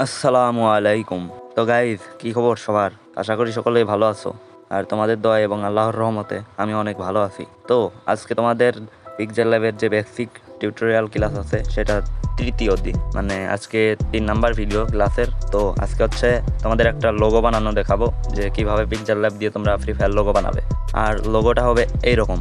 আসসালামু আলাইকুম। তো গাইজ কি খবর সবার? আশা করি সকলেই ভালো আছো। আর তোমাদের দয়া এবং আল্লাহর রহমতে আমি অনেক ভালো আছি। তো আজকে তোমাদের পিকচার ল্যাবের যে বেসিক টিউটোরিয়াল ক্লাস আছে সেটা তৃতীয় দিন। মানে আজকে তিন নাম্বার ভিডিও ক্লাসের তো আজকে হচ্ছে তোমাদের একটা লোগো বানানো দেখাবো, যে কীভাবে পিকচার ল্যাব দিয়ে তোমরা ফ্রি ফায়ার লোগো বানাবে। আর লোগোটা হবে এইরকম।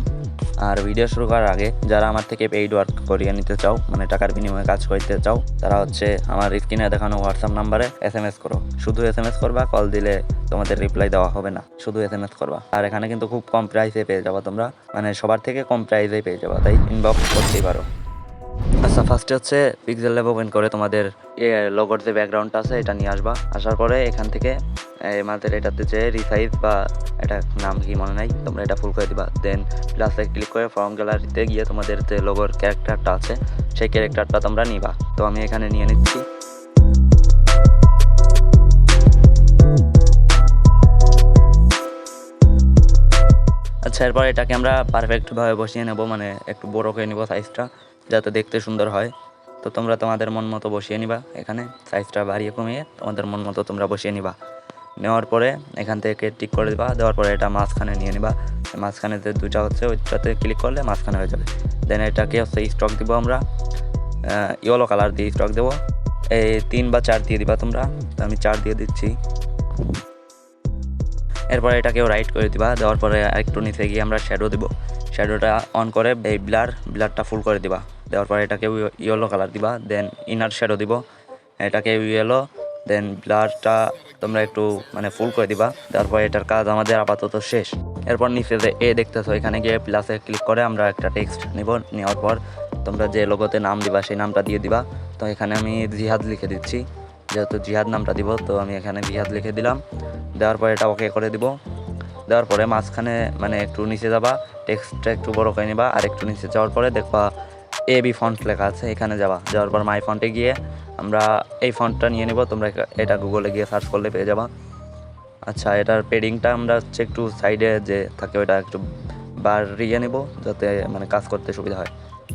আর ভিডিও শুরু করার আগে, যারা আমার থেকে পেইড ওয়ার্ক করিয়ে নিতে চাও মানে টাকার বিনিময়ে কাজ করতে চাও, তারা হচ্ছে আমার স্ক্রিনে দেখানো হোয়াটসঅ্যাপ নাম্বারে এস এম এস করো। শুধু এস এম এস করবা কল দিলে তোমাদের রিপ্লাই দেওয়া হবে না। শুধু এস এম এস করবা। আর এখানে কিন্তু খুব কম প্রাইসে পেয়ে যাবা তোমরা। মানে সবার থেকে কম প্রাইসে পেয়ে যাবা, তাই ইনবক্স করতেই পারো। আচ্ছা ফার্স্টে হচ্ছে পিক্সেল ল্যাব ওপেন করে তোমাদের লগোর যে ব্যাকগ্রাউন্ডটা আছে, এটা নিয়ে আসবা। আসার পরে এখান থেকে আমাদের এটাতে যে রিসাইজ বা এটা নাম কি মনে নাই? তোমরা এটা ফুল করে দিবা। দেন প্লাসে ক্লিক করে ফর্ম গ্যালারিতে গিয়ে তোমাদের যে লোগোর ক্যারেক্টারটা আছে, সেই ক্যারেক্টারটা তোমরা নিবা। তো আমি এখানে নিয়ে নিচ্ছি। আচ্ছা এরপর এটাকে আমরা পারফেক্টভাবে বসিয়ে নেব মানে একটু বড় করে নিব সাইজটা যাতে দেখতে সুন্দর হয়। তো তোমরা তোমাদের মন মতো বসিয়ে নিবা এখানে। সাইজটা বাড়িয়ে কমিয়ে তোমাদের মন মতো তোমরা বসিয়ে নিবা। নেওয়ার পরে এখান থেকে টিক করে দিবা, দেওয়ার পরে এটা মাঝখানে নিয়ে নিবা। মাঝখানে যে দুটা হচ্ছে, ওইটাতে ক্লিক করলে মাঝখানে হয়ে যাবে। দেন এটাকে হচ্ছে স্টক দিব আমরা। ইয়েলো কালার দিয়ে স্টক দেবো। এই তিন বা চার দিয়ে দিবা তোমরা। তো আমি চার দিয়ে দিচ্ছি। এরপরে এটাকেও রাইট করে দিবা। দেওয়ার পরে একটু নিচে গিয়ে আমরা শ্যাডো দিব। শ্যাডোটা অন করে এই ব্লার ব্লারটা ফুল করে দিবা। দেওয়ার পরে এটাকে ইয়েলো কালার দিবা। দেন ইনার শ্যাডো দিব। এটাকে ইয়েলো দেন ব্লারটা তোমরা একটু মানে ফুল করে দিবা। দেওয়ার পরে এটার কাজ আমাদের আপাতত শেষ। এরপর নিচে যে এ দেখতেছো, এখানে গিয়ে প্লাসে ক্লিক করে আমরা একটা টেক্সট নিব। নেওয়ার পর তোমরা যে লোগোতে নাম দিবা, সেই নামটা দিয়ে দিবা। তো এখানে আমি জিহাদ লিখে দিচ্ছি। যেহেতু জিহাদ নামটা দিব, তো আমি এখানে জিহাদ লিখে দিলাম। দেওয়ার পরে এটা ওকে করে দিব। দেওয়ার পরে মাঝখানে মানে একটু নিচে যাবা। টেক্সটটা একটু বড় করে নিবা। আর একটু নিচে যাওয়ার পরে দেখবা এ বি ফন্ট লেখা আছে, এখানে যাবা। যাওয়ার পর মাই ফন্টে গিয়ে আমরা এই ফন্টটা নিয়ে নেব, তোমরা এটা গুগলে গিয়ে সার্চ করলে পেয়ে যাবা। আচ্ছা এটার পেডিংটা আমরা হচ্ছে একটু সাইডে যে থাকে ওটা একটু বাড়িয়ে নিব, যাতে মানে কাজ করতে সুবিধা হয়।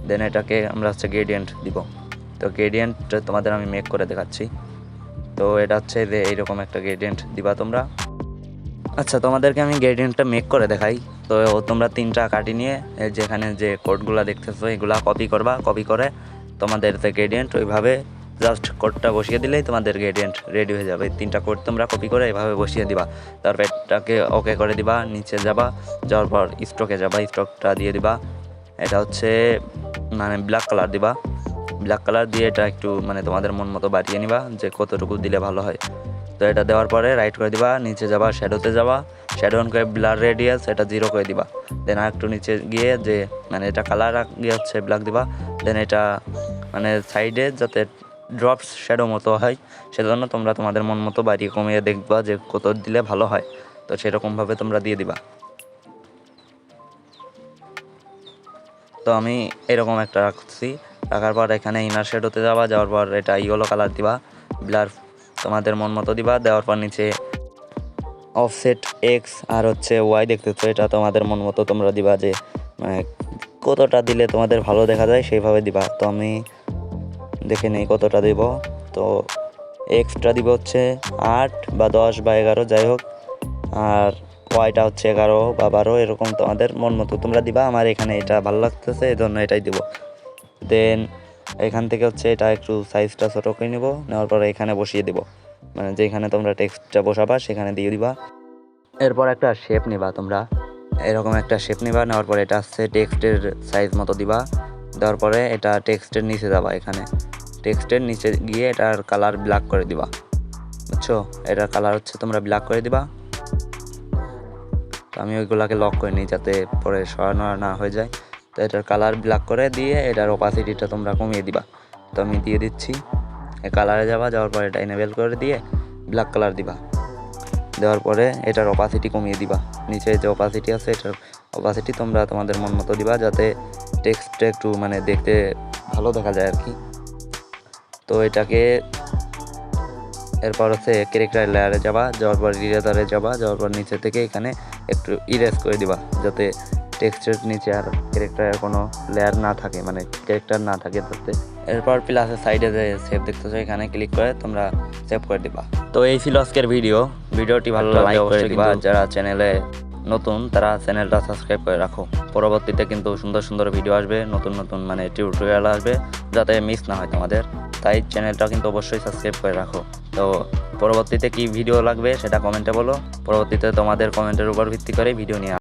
দেন এটাকে আমরা হচ্ছে গ্রেডিয়েন্ট দিব। তো গ্রেডিয়েন্ট তোমাদের আমি মেক করে দেখাচ্ছি। তো এটা হচ্ছে যে এইরকম একটা গ্রেডিয়েন্ট দিবা তোমরা। আচ্ছা তোমাদেরকে আমি গ্রেডিয়েন্টটা মেক করে দেখাই। তো তোমরা তিনটা কাটি নিয়ে যেখানে যে কোডগুলো দেখতেছো, এগুলা কপি করবা কপি করে তোমাদের যে গ্রেডিয়েন্ট ওইভাবে জাস্ট কোডটা বসিয়ে দিলেই তোমাদের গ্রেডিয়েন্ট রেডি হয়ে যাবে। তিনটা কোড তোমরা কপি করে এভাবে বসিয়ে দিবা। তারপর এটাকে ওকে করে দিবা, নিচে যাবা, যাওয়ার পর স্টকে যাবা স্টকটা দিয়ে দিবা। এটা হচ্ছে মানে ব্ল্যাক কালার দিবা। ব্ল্যাক কালার দিয়ে এটা একটু মানে তোমাদের মন মতো বাড়িয়ে নিবা যে কতটুকু দিলে ভালো হয়। তো এটা দেওয়ার পরে রাইট করে দিবা, নিচে যাবা শ্যাডোতে যাবা। শ্যাডো অন করে ব্লার রেডিয়াস এটা জিরো করে দিবা। দেন আর একটু নিচে গিয়ে যে মানে এটা কালার গিয়ে হচ্ছে ব্ল্যাক দিবা। দেন এটা মানে সাইডে যাতে ড্রপস শ্যাডো মতো হয়, সেজন্য তোমরা তোমাদের মন মতো বাড়িয়ে কমিয়ে দেখবা যে কত দিলে ভালো হয়। তো সেরকমভাবে তোমরা দিয়ে দিবা। তো আমি এরকম একটা রাখছি। রাখার পর এখানে ইনার শেডোতে যাবা, যাওয়ার পর এটা ইয়েলো কালার দিবা। ব্লার তোমাদের মন মতো দিবা। দেওয়ার পর নিচে অফসেট এক্স আর হচ্ছে ওয়াই দেখতেছো, এটা তোমাদের মন মতো তোমরা দিবা যে মানে কতটা দিলে তোমাদের ভালো দেখা যায় সেইভাবে দিবা। তো আমি দেখে নেই কতটা দিব। তো এক্সটা দিব হচ্ছে আট বা দশ বা এগারো, যাই হোক। আর ওয়াইটা হচ্ছে এগারো বা বারো, এরকম তোমাদের মন মতো তোমরা দিবা। আমার এখানে এটা ভালো লাগতেছে এই জন্য এটাই দিব। দেন এখান থেকে হচ্ছে এটা একটু সাইজটা ছোটো করে নিব, নেওয়ার পরে এখানে বসিয়ে দিব। মানে যেখানে তোমরা টেক্সটটা বসাবা, সেখানে দিয়ে দিবা। এরপর একটা শেপ নিবা তোমরা। এরকম একটা শেপ নিবা, নেওয়ার পরে এটা হচ্ছে টেক্সটের সাইজ মতো দিবা। দেওয়ার পরে এটা টেক্সটের নিচে যাবা এখানে। টেক্সটের নিচে গিয়ে এটার কালার ব্ল্যাক করে দিবা। বুঝছ? এটার কালার হচ্ছে তোমরা ব্ল্যাক করে দিবা। তো আমি ওইগুলাকে লক করে নিই যাতে পরে সরানো না হয়ে যায়। তো এটার কালার ব্ল্যাক করে দিয়ে এটার ওপাসিটিটা তোমরা কমিয়ে দিবা। তো আমি দিয়ে দিচ্ছি। কালারে যাবা, যাওয়ার পরে এটা এনেবেল করে দিয়ে ব্ল্যাক কালার দিবা। দেওয়ার পরে এটার অপাসিটি কমিয়ে দিবা। নিচে যে অপাসিটি আছে, এটার অপাসিটি তোমরা তোমাদের মন মতো দিবা যাতে টেক্সটটা একটু মানে দেখতে ভালো দেখা যায় আর কি তো এটাকে এরপর হচ্ছে ক্যারেক্টার লেয়ারে যাবা, যাওয়ার পর ইরেজারে যাবা, যাওয়ার পর নিচে থেকে এখানে একটু ইরেজ করে দিবা যাতে টেক্সটের নিচে আর ক্যারেক্টারের কোনো লেয়ার না থাকে মানে ক্যারেক্টার না থাকে তাতে এরপর প্লাসের সাইডে যে সেভ দেখতেছো এখানে ক্লিক করে তোমরা সেভ করে দিবা। তো এই ছিল আজকের ভিডিও ভিডিওটি ভালো লাগলে অবশ্যই দিবা। যারা চ্যানেলে নতুন তারা চ্যানেলটা সাবস্ক্রাইব করে রাখো। পরবর্তীতে কিন্তু সুন্দর সুন্দর ভিডিও আসবে নতুন নতুন মানে টিউটোরিয়াল আসবে যাতে মিস না হয় তোমাদের। তাই চ্যানেলটা কিন্তু অবশ্যই সাবস্ক্রাইব করে রাখো। তো পরবর্তীতে কি ভিডিও লাগবে সেটা কমেন্টে বলো। পরবর্তীতে তোমাদের কমেন্টের উপর ভিত্তি করে ভিডিও নিয়ে